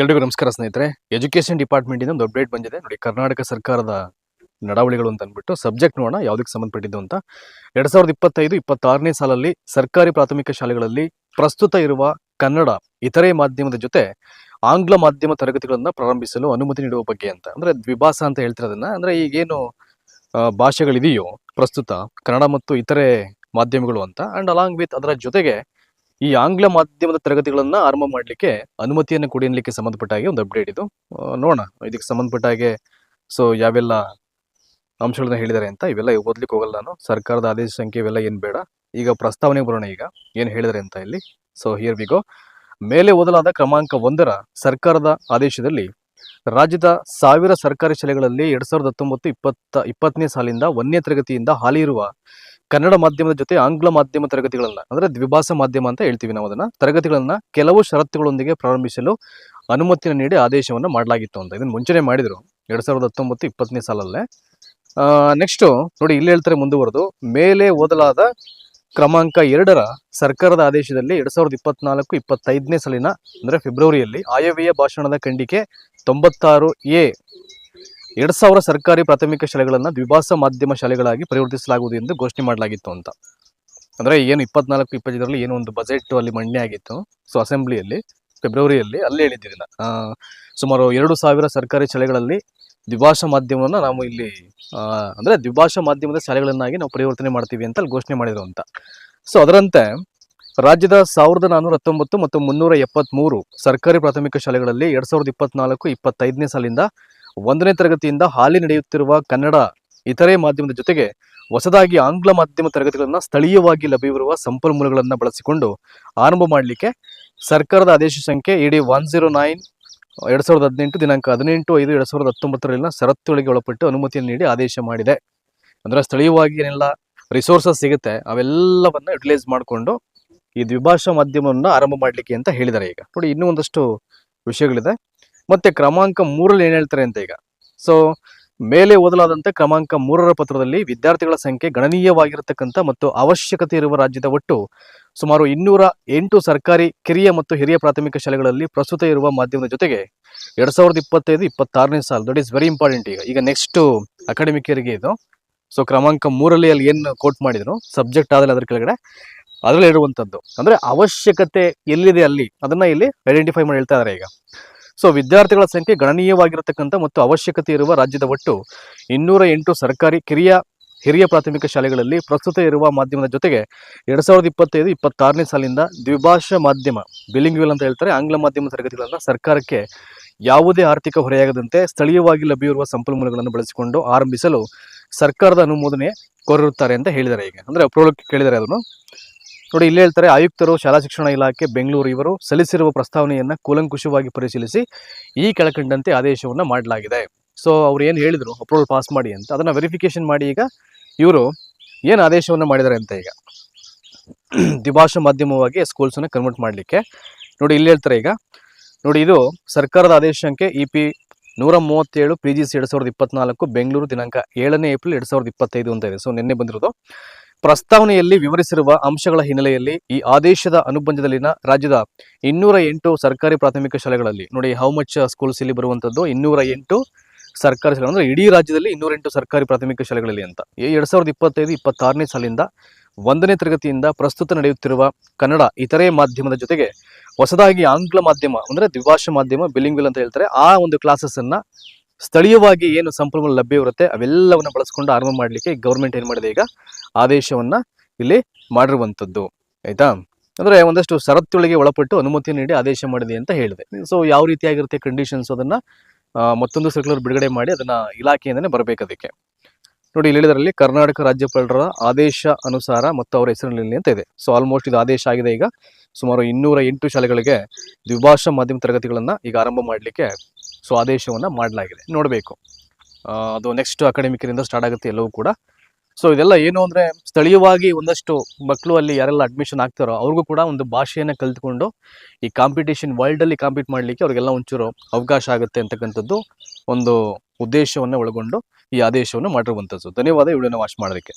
ಎಲ್ರಿಗೂ ನಮಸ್ಕಾರ ಸ್ನೇಹಿತರೆ. ಎಜುಕೇಶನ್ ಡಿಪಾರ್ಟ್ಮೆಂಟ್ ಇಂದ ಒಂದು ಅಪ್ಡೇಟ್ ಬಂದಿದೆ. ನೋಡಿ, ಕರ್ನಾಟಕ ಸರ್ಕಾರದ ನಡಾವಳಿಗಳು ಅಂತ ಅಂದ್ಬಿಟ್ಟು ಸಬ್ಜೆಕ್ಟ್ ನೋಡೋಣ, ಯಾವುದಕ್ಕೆ ಸಂಬಂಧಪಟ್ಟಿದ್ದು ಅಂತ. ಎರಡ್ ಸಾವಿರದ ಇಪ್ಪತ್ತೈದು, ಇಪ್ಪತ್ತಾರನೇ ಸಾಲಲ್ಲಿ ಸರ್ಕಾರಿ ಪ್ರಾಥಮಿಕ ಶಾಲೆಗಳಲ್ಲಿ ಪ್ರಸ್ತುತ ಇರುವ ಕನ್ನಡ, ಇತರೆ ಮಾಧ್ಯಮದ ಜೊತೆ ಆಂಗ್ಲ ಮಾಧ್ಯಮ ತರಗತಿಗಳನ್ನ ಪ್ರಾರಂಭಿಸಲು ಅನುಮತಿ ನೀಡುವ ಬಗ್ಗೆ ಅಂತ. ಅಂದ್ರೆ ದ್ವಿಭಾಸ ಅಂತ ಹೇಳ್ತಿರೋದನ್ನ. ಅಂದ್ರೆ ಈಗೇನು ಭಾಷೆಗಳಿದೆಯೋ ಪ್ರಸ್ತುತ ಕನ್ನಡ ಮತ್ತು ಇತರೆ ಮಾಧ್ಯಮಗಳು ಅಂತ. ಅಂಡ್ ಅಲಾಂಗ್ ವಿತ್ ಅದರ ಜೊತೆಗೆ ಈ ಆಂಗ್ಲ ಮಾಧ್ಯಮದ ತರಗತಿಗಳನ್ನ ಆರಂಭ ಮಾಡಲಿಕ್ಕೆ ಅನುಮತಿಯನ್ನು ಕೊಡಿ ಅನ್ಲಿಕ್ಕೆ ಸಂಬಂಧಪಟ್ಟ ಹಾಗೆ ಒಂದು ಅಪ್ಡೇಟ್ ಇದು. ನೋಡೋಣ. ಇದಕ್ಕೆ ಸಂಬಂಧಪಟ್ಟ ಹಾಗೆ ಸೊ ಯಾವೆಲ್ಲ ಅಂಶಗಳನ್ನ ಹೇಳಿದ್ದಾರೆ ಅಂತ ಇವೆಲ್ಲ ಓದ್ಲಿಕ್ಕೆ ಹೋಗಲ್ಲ ನಾನು. ಸರ್ಕಾರದ ಆದೇಶ ಸಂಖ್ಯೆ ಇವೆಲ್ಲ ಏನು ಬೇಡ. ಈಗ ಪ್ರಸ್ತಾವನೆ ಬರೋಣ ಈಗ. ಏನು ಹೇಳಿದ್ದಾರೆ ಅಂತ ಇಲ್ಲಿ. ಸೊ ಹಿಯರ್ ವಿಗೋ ಮೇಲೆ ಓದಲಾದ ಕ್ರಮಾಂಕ ಒಂದರ ಸರ್ಕಾರದ ಆದೇಶದಲ್ಲಿ ರಾಜ್ಯದ ಸಾವಿರ ಸರ್ಕಾರಿ ಶಾಲೆಗಳಲ್ಲಿ ಎರಡ್ ಸಾವಿರದ ಹತ್ತೊಂಬತ್ತು ಇಪ್ಪತ್ತ, ಇಪ್ಪತ್ತನೇ ಸಾಲಿಂದ ಒಂದನೇ ತರಗತಿಯಿಂದ ಹಾಲಿ ಇರುವ ಕನ್ನಡ ಮಾಧ್ಯಮದ ಜೊತೆ ಆಂಗ್ಲ ಮಾಧ್ಯಮ ತರಗತಿಗಳನ್ನ ಅಂದ್ರೆ ದ್ವಿಭಾಷಾ ಮಾಧ್ಯಮ ಅಂತ ಹೇಳ್ತೀವಿ ನಾವು ಅದನ್ನ. ತರಗತಿಗಳನ್ನ ಕೆಲವು ಷರತ್ತುಗಳೊಂದಿಗೆ ಪ್ರಾರಂಭಿಸಲು ಅನುಮತಿಯನ್ನು ನೀಡಿ ಆದೇಶವನ್ನು ಮಾಡಲಾಗಿತ್ತು ಅಂತ. ಇದನ್ನು ಮುಂಚೆನೆ ಮಾಡಿದ್ರು ಎರಡ್ ಸಾವಿರದ ಹತ್ತೊಂಬತ್ತು ಇಪ್ಪತ್ತನೇ ಸಾಲಲ್ಲೇ. ನೆಕ್ಸ್ಟ್ ನೋಡಿ ಇಲ್ಲಿ ಹೇಳ್ತಾರೆ ಮುಂದುವರೆದು. ಮೇಲೆ ಓದಲಾದ ಕ್ರಮಾಂಕ ಎರಡರ ಸರ್ಕಾರದ ಆದೇಶದಲ್ಲಿ ಎರಡ್ ಸಾವಿರದ ಇಪ್ಪತ್ನಾಲ್ಕು ಇಪ್ಪತ್ತೈದನೇ ಸಾಲಿನ, ಅಂದ್ರೆ ಫೆಬ್ರವರಿಯಲ್ಲಿ ಆಯವ್ಯಯ ಭಾಷಣದ ಖಂಡಿಕೆ ತೊಂಬತ್ತಾರು ಎ ಎರಡ್ ಸಾವಿರ ಸರ್ಕಾರಿ ಪ್ರಾಥಮಿಕ ಶಾಲೆಗಳನ್ನ ದ್ವಿಭಾಷಾ ಮಾಧ್ಯಮ ಶಾಲೆಗಳಾಗಿ ಪರಿವರ್ತಿಸಲಾಗುವುದು ಎಂದು ಘೋಷಣೆ ಮಾಡಲಾಗಿತ್ತು ಅಂತ. ಅಂದ್ರೆ ಏನು ಇಪ್ಪತ್ನಾಲ್ಕು, ಇಪ್ಪತ್ತೈದರಲ್ಲಿ ಏನೋ ಒಂದು ಬಜೆಟ್ ಅಲ್ಲಿ ಮಂಡನೆ ಆಗಿತ್ತು. ಸೊ ಅಸೆಂಬ್ಲಿಯಲ್ಲಿ, ಫೆಬ್ರವರಿಯಲ್ಲಿ ಅಲ್ಲಿ ಹೇಳಿದ್ದಿಲ್ಲ. ಸುಮಾರು ಎರಡು ಸಾವಿರ ಸರ್ಕಾರಿ ಶಾಲೆಗಳಲ್ಲಿ ದ್ವಿಭಾಷಾ ಮಾಧ್ಯಮವನ್ನ ನಾವು ಇಲ್ಲಿ ಅಂದರೆ ದ್ವಿಭಾಷಾ ಮಾಧ್ಯಮದ ಶಾಲೆಗಳನ್ನಾಗಿ ನಾವು ಪರಿವರ್ತನೆ ಮಾಡ್ತೀವಿ ಅಂತ ಅಲ್ಲಿ ಘೋಷಣೆ ಮಾಡಿದ್ರು ಅಂತ. ಸೊ ಅದರಂತೆ ರಾಜ್ಯದ ಸಾವಿರದ ನಾನ್ನೂರ ಹತ್ತೊಂಬತ್ತು ಮತ್ತು ಮುನ್ನೂರ ಎಪ್ಪತ್ಮೂರು ಸರ್ಕಾರಿ ಪ್ರಾಥಮಿಕ ಶಾಲೆಗಳಲ್ಲಿ ಎರಡ್ ಸಾವಿರದ ಇಪ್ಪತ್ನಾಲ್ಕು, ಇಪ್ಪತ್ತೈದನೇ ಸಾಲಿಂದ ಒಂದನೇ ತರಗತಿಯಿಂದ ಹಾಲಿ ನಡೆಯುತ್ತಿರುವ ಕನ್ನಡ ಇತರೆ ಮಾಧ್ಯಮದ ಜೊತೆಗೆ ಹೊಸದಾಗಿ ಆಂಗ್ಲ ಮಾಧ್ಯಮ ತರಗತಿಗಳನ್ನು ಸ್ಥಳೀಯವಾಗಿ ಲಭ್ಯವಿರುವ ಸಂಪನ್ಮೂಲಗಳನ್ನು ಬಳಸಿಕೊಂಡು ಆರಂಭ ಮಾಡಲಿಕ್ಕೆ ಸರ್ಕಾರದ ಆದೇಶ ಸಂಖ್ಯೆ ಇಡಿ ಒನ್ ಜೀರೋ ನೈನ್ ಎರಡ್ ಸಾವಿರದ ಹದಿನೆಂಟು ದಿನಾಂಕ ಹದಿನೆಂಟು ಐದು ಎರಡ್ ಸಾವಿರದ ಹತ್ತೊಂಬತ್ತರಲ್ಲಿನ ಷರತ್ತುಗಳಿಗೆ ಒಳಪಟ್ಟು ಅನುಮತಿಯನ್ನು ನೀಡಿ ಆದೇಶ ಮಾಡಿದೆ. ಅಂದ್ರೆ ಸ್ಥಳೀಯವಾಗಿ ಏನೆಲ್ಲ ರಿಸೋರ್ಸಸ್ ಸಿಗುತ್ತೆ ಅವೆಲ್ಲವನ್ನ ಯುಟಿಲೈಸ್ ಮಾಡಿಕೊಂಡು ಈ ದ್ವಿಭಾಷಾ ಮಾಧ್ಯಮವನ್ನು ಆರಂಭ ಮಾಡಲಿಕ್ಕೆ ಅಂತ ಹೇಳಿದ್ದಾರೆ ಈಗ. ನೋಡಿ ಇನ್ನೂ ಒಂದಷ್ಟು ವಿಷಯಗಳಿದೆ. ಮತ್ತೆ ಕ್ರಮಾಂಕ ಮೂರಲ್ಲಿ ಏನ್ ಹೇಳ್ತಾರೆ ಅಂತ ಈಗ? ಸೊ ಮೇಲೆ ಓದಲಾದಂತೆ ಕ್ರಮಾಂಕ ಮೂರರ ಪತ್ರದಲ್ಲಿ ವಿದ್ಯಾರ್ಥಿಗಳ ಸಂಖ್ಯೆ ಗಣನೀಯವಾಗಿರತಕ್ಕಂಥ ಮತ್ತು ಅವಶ್ಯಕತೆ ಇರುವ ರಾಜ್ಯದ ಒಟ್ಟು ಸುಮಾರು ಇನ್ನೂರ ಎಂಟು ಸರ್ಕಾರಿ, ಕಿರಿಯ ಮತ್ತು ಹಿರಿಯ ಪ್ರಾಥಮಿಕ ಶಾಲೆಗಳಲ್ಲಿ ಪ್ರಸ್ತುತ ಇರುವ ಮಾಧ್ಯಮದ ಜೊತೆಗೆ ಎರಡ್ ಸಾವಿರದ ಇಪ್ಪತ್ತೈದು, ಇಪ್ಪತ್ತಾರನೇ ಸಾಲ ದಟ್ ಈಸ್ ವೆರಿ ಇಂಪಾರ್ಟೆಂಟ್ ಈಗ. ಈಗ ನೆಕ್ಸ್ಟ್ ಅಕಾಡೆಮಿಕ್ ಇಯರ್ಗೆ ಇದು. ಸೊ ಕ್ರಮಾಂಕ ಮೂರಲ್ಲಿ ಅಲ್ಲಿ ಏನು ಕೋಟ್ ಮಾಡಿದ್ರು? ಸಬ್ಜೆಕ್ಟ್ ಆದ್ರೆ ಅದ್ರ ಕೆಳಗಡೆ ಅದರಲ್ಲಿ ಇರುವಂತದ್ದು. ಅಂದ್ರೆ ಅವಶ್ಯಕತೆ ಎಲ್ಲಿದೆ ಅಲ್ಲಿ? ಅದನ್ನ ಇಲ್ಲಿ ಐಡೆಂಟಿಫೈ ಮಾಡಿ ಹೇಳ್ತಾ ಇದಾರೆ ಈಗ. ಸೊ ವಿದ್ಯಾರ್ಥಿಗಳ ಸಂಖ್ಯೆ ಗಣನೀಯವಾಗಿರತಕ್ಕಂಥ ಮತ್ತು ಅವಶ್ಯಕತೆ ಇರುವ ರಾಜ್ಯದ ಒಟ್ಟು ಇನ್ನೂರ ಎಂಟು ಸರ್ಕಾರಿ ಕಿರಿಯ, ಹಿರಿಯ ಪ್ರಾಥಮಿಕ ಶಾಲೆಗಳಲ್ಲಿ ಪ್ರಸ್ತುತ ಇರುವ ಮಾಧ್ಯಮದ ಜೊತೆಗೆ ಎರಡ್ ಸಾವಿರದ ಇಪ್ಪತ್ತೈದು, ಇಪ್ಪತ್ತಾರನೇ ಸಾಲಿನಿಂದ ದ್ವಿಭಾಷಾ ಮಾಧ್ಯಮ ಬಿಲಿಂಗ್ವಿಲ್ ಅಂತ ಹೇಳ್ತಾರೆ, ಆಂಗ್ಲ ಮಾಧ್ಯಮ ತರಗತಿಗಳನ್ನು ಸರ್ಕಾರಕ್ಕೆ ಯಾವುದೇ ಆರ್ಥಿಕ ಹೊರೆಯಾಗದಂತೆ ಸ್ಥಳೀಯವಾಗಿ ಲಭ್ಯವಿರುವ ಸಂಪನ್ಮೂಲಗಳನ್ನು ಬಳಸಿಕೊಂಡು ಆರಂಭಿಸಲು ಸರ್ಕಾರದ ಅನುಮೋದನೆ ಕೋರಿರುತ್ತಾರೆ ಅಂತ ಹೇಳಿದ್ದಾರೆ ಈಗ. ಅಂದ್ರೆ ಅಪ್ರೂವಲ್ ಕೇಳಿದ್ದಾರೆ ಅದನ್ನು. ನೋಡಿ, ಇಲ್ಲಿ ಹೇಳ್ತಾರೆ, ಆಯುಕ್ತರು ಶಾಲಾ ಶಿಕ್ಷಣ ಇಲಾಖೆ, ಬೆಂಗಳೂರು ಇವರು ಸಲ್ಲಿಸಿರುವ ಪ್ರಸ್ತಾವನೆಯನ್ನು ಕೂಲಂಕುಷವಾಗಿ ಪರಿಶೀಲಿಸಿ ಈ ಕೆಳಕಂಡಂತೆ ಆದೇಶವನ್ನು ಮಾಡಲಾಗಿದೆ. ಸೊ ಅವ್ರು ಏನು ಹೇಳಿದರು? ಅಪ್ರೂವಲ್ ಪಾಸ್ ಮಾಡಿ ಅಂತ. ಅದನ್ನು ವೆರಿಫಿಕೇಶನ್ ಮಾಡಿ ಈಗ ಇವರು ಏನು ಆದೇಶವನ್ನು ಮಾಡಿದ್ದಾರೆ ಅಂತ ಈಗ? ದ್ವಿಭಾಷಾ ಮಾಧ್ಯಮವಾಗಿ ಸ್ಕೂಲ್ಸನ್ನು ಕನ್ವರ್ಟ್ ಮಾಡಲಿಕ್ಕೆ. ನೋಡಿ, ಇಲ್ಲಿ ಹೇಳ್ತಾರೆ ಈಗ. ನೋಡಿ, ಇದು ಸರ್ಕಾರದ ಆದೇಶ ಸಂಖ್ಯೆ ಇ ಪಿ ನೂರ ಮೂವತ್ತೇಳು ಪಿ ಜಿ ಸಿ ಎರಡು ಸಾವಿರದ ಇಪ್ಪತ್ನಾಲ್ಕು, ಬೆಂಗಳೂರು ದಿನಾಂಕ ಏಳನೇ ಏಪ್ರಿಲ್ ಎರಡು ಸಾವಿರದ ಇಪ್ಪತ್ತೈದು ಅಂತ ಇದೆ. ಸೊ ನಿನ್ನೆ ಬಂದಿರೋದು. ಪ್ರಸ್ತಾವನೆಯಲ್ಲಿ ವಿವರಿಸಿರುವ ಅಂಶಗಳ ಹಿನ್ನೆಲೆಯಲ್ಲಿ ಈ ಆದೇಶದ ಅನುಬಂಧದಲ್ಲಿನ ರಾಜ್ಯದ ಇನ್ನೂರ ಎಂಟು ಸರ್ಕಾರಿ ಪ್ರಾಥಮಿಕ ಶಾಲೆಗಳಲ್ಲಿ, ನೋಡಿ ಹೌ ಮಚ್ ಸ್ಕೂಲ್ಸ್ ಇಲ್ಲಿ ಬರುವಂತದ್ದು, ಇನ್ನೂರ ಎಂಟು ಸರ್ಕಾರಿ ಶಾಲೆ, ಅಂದ್ರೆ ಇಡೀ ರಾಜ್ಯದಲ್ಲಿ ಇನ್ನೂರ ಎಂಟು ಸರ್ಕಾರಿ ಪ್ರಾಥಮಿಕ ಶಾಲೆಗಳಲ್ಲಿ ಅಂತ. ಎರಡ್ ಸಾವಿರದ ಇಪ್ಪತ್ತೈದು, ಇಪ್ಪತ್ತಾರನೇ ಸಾಲಿಂದ ಒಂದನೇ ತರಗತಿಯಿಂದ ಪ್ರಸ್ತುತ ನಡೆಯುತ್ತಿರುವ ಕನ್ನಡ ಇತರೆ ಮಾಧ್ಯಮದ ಜೊತೆಗೆ ಹೊಸದಾಗಿ ಆಂಗ್ಲ ಮಾಧ್ಯಮ, ಅಂದ್ರೆ ದ್ವಿಭಾಷಾ ಮಾಧ್ಯಮ ಬಿಲಿಂಗ್ವಿಲ್ ಅಂತ ಹೇಳ್ತಾರೆ, ಆ ಒಂದು ಕ್ಲಾಸಸ್ ಅನ್ನ ಸ್ಥಳೀಯವಾಗಿ ಏನು ಸಂಪನ್ಮೂಲ ಲಭ್ಯ ಇರುತ್ತೆ, ಅವೆಲ್ಲವನ್ನ ಬಳಸ್ಕೊಂಡು ಆರಂಭ ಮಾಡಲಿಕ್ಕೆ ಗೌರ್ಮೆಂಟ್ ಏನು ಮಾಡಿದೆ ಈಗ ಆದೇಶವನ್ನ ಇಲ್ಲಿ ಮಾಡಿರುವಂಥದ್ದು ಆಯಿತಾ? ಅಂದ್ರೆ ಒಂದಷ್ಟು ಷರತ್ತುಗಳಿಗೆ ಒಳಪಟ್ಟು ಅನುಮತಿ ನೀಡಿ ಆದೇಶ ಮಾಡಿದೆ ಅಂತ ಹೇಳಿದೆ. ಸೊ ಯಾವ ರೀತಿಯಾಗಿರುತ್ತೆ ಕಂಡೀಷನ್ಸ್ ಅದನ್ನ ಮತ್ತೊಂದು ಸರ್ಕ್ಯುಲರ್ ಬಿಡುಗಡೆ ಮಾಡಿ ಅದನ್ನ ಇಲಾಖೆಯಿಂದನೇ ಬರಬೇಕು ಅದಕ್ಕೆ ನೋಡಿ, ಇಲ್ಲಿ ಹೇಳಿದ್ರಲ್ಲಿ ಕರ್ನಾಟಕ ರಾಜ್ಯಪಾಲರ ಆದೇಶ ಅನುಸಾರ ಮತ್ತು ಅವರ ಹೆಸರಿನಲ್ಲಿ ಅಂತ ಇದೆ. ಸೊ ಆಲ್ಮೋಸ್ಟ್ ಇದು ಆದೇಶ ಆಗಿದೆ ಈಗ. ಸುಮಾರು ಇನ್ನೂರ ಎಂಟು ಶಾಲೆಗಳಿಗೆ ದ್ವಿಭಾಷಾ ಮಾಧ್ಯಮ ತರಗತಿಗಳನ್ನು ಈಗ ಆರಂಭ ಮಾಡಲಿಕ್ಕೆ ಸೊ, ಆದೇಶವನ್ನ ಮಾಡಲಾಗಿದೆ. ನೋಡಬೇಕು. ಅದು ನೆಕ್ಸ್ಟ್ ಅಕಾಡೆಮಿಕರಿಂದ ಸ್ಟಾರ್ಟ್ ಆಗುತ್ತೆ ಎಲ್ಲವೂ ಕೂಡ. ಸೊ ಇದೆಲ್ಲ ಏನು ಅಂದ್ರೆ ಸ್ಥಳೀಯವಾಗಿ ಒಂದಷ್ಟು ಮಕ್ಕಳು ಅಲ್ಲಿ ಯಾರೆಲ್ಲ ಅಡ್ಮಿಷನ್ ಆಗ್ತಾರೋ ಅವ್ರಿಗೂ ಕೂಡ ಒಂದು ಭಾಷೆಯನ್ನ ಕಲ್ತ್ಕೊಂಡು ಈ ಕಾಂಪಿಟೇಷನ್ ವರ್ಲ್ಡ್ ಅಲ್ಲಿ ಕಾಂಪೀಟ್ ಮಾಡ್ಲಿಕ್ಕೆ ಅವ್ರಿಗೆಲ್ಲ ಒಂಚೂರು ಅವಕಾಶ ಆಗುತ್ತೆ ಅಂತಕ್ಕಂಥದ್ದು ಒಂದು ಉದ್ದೇಶವನ್ನ ಒಳಗೊಂಡು ಈ ಆದೇಶವನ್ನು ಮಾಡಿರುವಂಥದ್ದು ಧನ್ಯವಾದ ವಿಡಿಯೋನ ವಾಚ್ ಮಾಡೋದಕ್ಕೆ